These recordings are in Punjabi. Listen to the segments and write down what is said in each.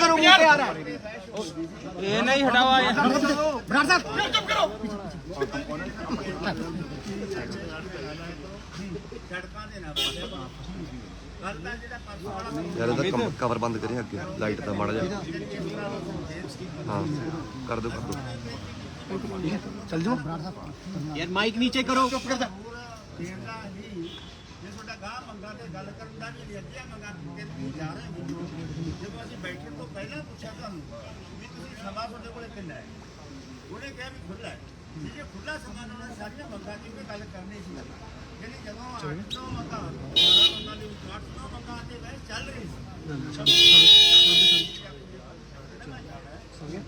ਕਰੋ ਮੂੰਹ ਤੇ ਆ ਰਹਾ ਹੈ ਇਹ ਨਹੀਂ ਹਟਾਵਾ ਇਹ ਬਰਾੜ ਸਾਹਿਬ। ਚੁੱਪ ਕਰੋ। ਯਾਰ ਇਹਦਾ ਕਮ- ਕਵਰ ਬੰਦ ਕਰੀ ਅੱਗੇ। ਲਾਈਟ ਦਾ ਮਾੜਾ ਜਿਹਾ। ਹਾਂ ਕਰ ਦੋ ਕਰ ਦੋ ਚੱਲ ਜਾਓ। ਯਾਰ ਮਾਈਕ ਨੀਚੇ ਕਰੋ। ਚੁੱਪ ਕਰ ਜਾ। ਜੇ ਤੁਹਾਡਾ ਗਾਹ ਮੰਗਾ ਤੇ ਗੱਲ ਕਰਨ ਦਾ ਵੀ ਅੱਧੀਆਂ ਮੰਗਾ ਕੇ ਤੁਸੀਂ ਜਾ ਰਹੇ ਹੋ ਅਸੀਂ ਬੈਠਣ ਤੋਂ ਪਹਿਲਾਂ ਪੁੱਛਿਆ ਤੁਹਾਨੂੰ ਵੀ ਤੁਸੀਂ ਸਮਾਂ ਤੁਹਾਡੇ ਕੋਲੇ ਕਿੰਨਾ ਹੈ ਉਹਨੇ ਕਿਹਾ ਵੀ ਖੁੱਲਾ ਹੈ ਜੇ ਜੇ ਖੁੱਲਾ ਸਮਾਂ ਨਾਲ ਉਹਨੇ ਸਾਰੀਆਂ ਮੰਗਾਂ ਦੀ ਕੋਈ ਗੱਲ ਕਰਨੀ ਸੀ ਜਿਹੜੀ ਜਦੋਂ ਅੱਠ ਨੌ ਮੰਗਾਂ ਸਾਰਾ ਮੰਗਾਂ ਦੀ ਅੱਠ ਨੌ ਮੰਗਾਂ ਤੇ ਬਹਿਸ ਚੱਲ ਰਹੀ ਸੀ ਹੀ ਹੈ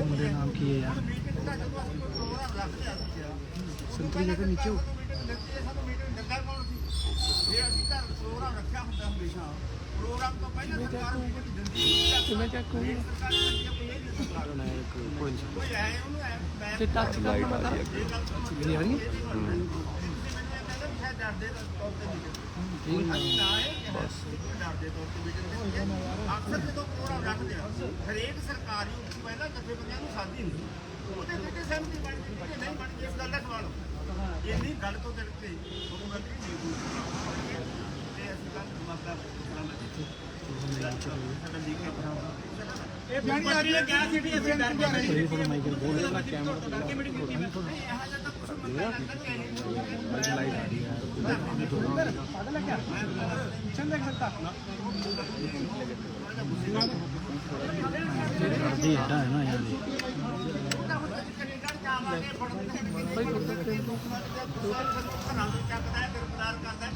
ਮੁੰਡੇ ਨਾਮ ਕੀ ਹੈ ਯਾਰ? ਸੰਤਰੀ ਦੇ ਨੀਚੇ ਹੈ। ਹੈ ਕਿਵੇਂ ਚੈੱਕ ਹੈ ਮੈਂ ਤੇ ਟੱਚ ਆ ਰਹੀ ਹੈ ਅੱਗੇ। ਆ ਰਹੀ ਡਰਦੇ ਤੌਰ ਤੇ ਮੀਟਿੰਗ ਅਸੀਂ ਨਾ ਇਹ ਬਸ। ਡਰਦੇ ਤੌਰ ਤੇ ਆ। ਅਕਸਰ ਜਦੋਂ ਪ੍ਰੋਗਰਾਮ ਰੱਖਦੇ ਆ ਹਰੇਕ ਸਰਕਾਰੀ ਤੋਂ ਪਹਿਲਾਂ ਜਥੇਬੰਦੀਆਂ ਨੂੰ ਸਾਦੀ ਹੁੰਦੀ ਉਹਦੇ ਕਿਤੇ ਸਹਿਮਤੀ ਬਣ ਗਈ ਕਿ ਨਹੀਂ ਬਣ ਗਈ ਇਸ ਗੱਲ ਦਾ ਸਵਾਲ ਇੰਨੀ ਗੱਲ ਤੋਂ ਦਿਲ ਤੇ ਮੁੱਖ ਮੰਤਰੀ ਨੇ ਦੂਰ ਤੇ ਅਸੀਂ ਗੱਲ ਮਸਲਾ ਲੀਕ ਇਹ ਬਿਆਨੀ ਆ ਰਹੀ ਹੈ ਕਿਆ ਸਿਟੀ ਅਸੀਂ ਡਰ ਕੇ ਰਹੇ ਹਾਂ ਮਾਈਕਲ ਬੋਲ ਰਿਹਾ ਕੈਮਰਾ ਡਰ ਕੇ ਮੀਟਿੰਗ ਕੀਤੀ ਭਾਈ ਟੋਟਲ ਤਿੰਨ ਤੋਂ ਟੋਟਲ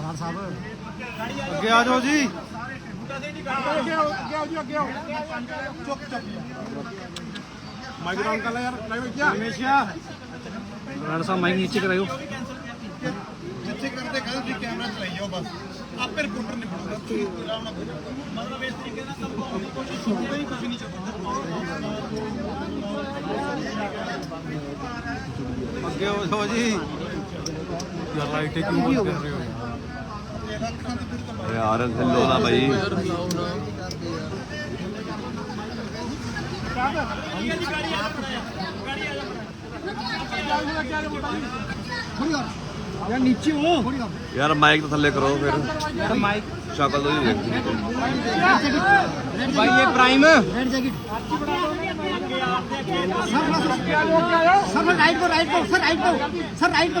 ਬਰਾੜ ਸਾਹਿਬ। ਅੱਗੇ ਆ ਜਾਓ ਜੀ। ਅੱਗੇ ਆਓ ਅੱਗੇ ਆਓ ਜੀ ਅੱਗੇ ਆਓ ਚੁੱਪ ਚੁੱਪ ਮਾਈਕ ਡਾਊਨ ਕਰ ਲੈ ਯਾਰ ਲਾਈਵ ਕੀ ਹਮੇਸ਼ਾ ਬਰਾੜ ਸਾਹਿਬ ਮਾਈਕ ਨੀਚੇ ਕਰਾਇਓ। ਜਿੱਥੇ ਕਰਦੇ ਕਹਿੰਦੇ ਤੁਸੀਂ ਕੈਮਰਾ ਚਲਾਈ ਜਾਓ ਬਸ। ਆਪੇ ਰਿਪੋਰਟਰ ਨੇ ਤੁਸੀਂ ਨਾਲ ਮਤਲਬ ਇਸ ਤਰੀਕੇ ਨਾਲ ਤਾਂ ਕੋਈ ਕੁਝ ਨਹੀਂ ਅੱਗੇ ਹੋ ਜੀ। ਯਾਰ ਲਾਈਟ ਕਿਉਂ ਬੰਦ ਕਰ ਰਹੇ ਹੋ? ਯਾਰ ਥੱਲੋ ਨਾ ਭਾਈ ਯਾਰ ਨੀਚੇ ਹੋ ਯਾਰ ਮਾਈਕ ਤਾਂ ਥੱਲੇ ਕਰੋ ਫਿਰ। ਯਾਰ ਮਾਈਕ ਸ਼ਕਲ ਤੋਂ ਹੀ ਦੇਖ ਭਾਈ ਇਹ prime red jacket sir right ਕੋ ਰਾਈਟ ਕੋ ਸਰ ਰਾਈਟ ਕੋ ਸਰ ਰਾਈਟ ਕੋ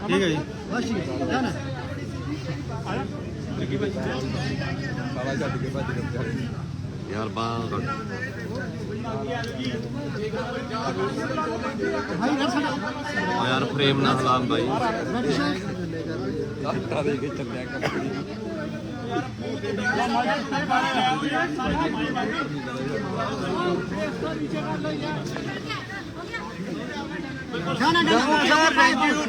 ਠੀਕ ਹੈ ਜੀ। ਬਸ ਠੀਕ ਹੈ ਜਾਣਾ ਯਾਰ ਬਾਹ ਕੱਢ ਭਾਈ ਰੈਡ ਸਾਡਾ ਓ ਯਾਰ ਫਰੇਮ ਨਾ ਹਲਾਮ ਬਾਈ ਰੈਡ ਸ਼ਰਟ ਜਾਣਾ ਜਾਣਾ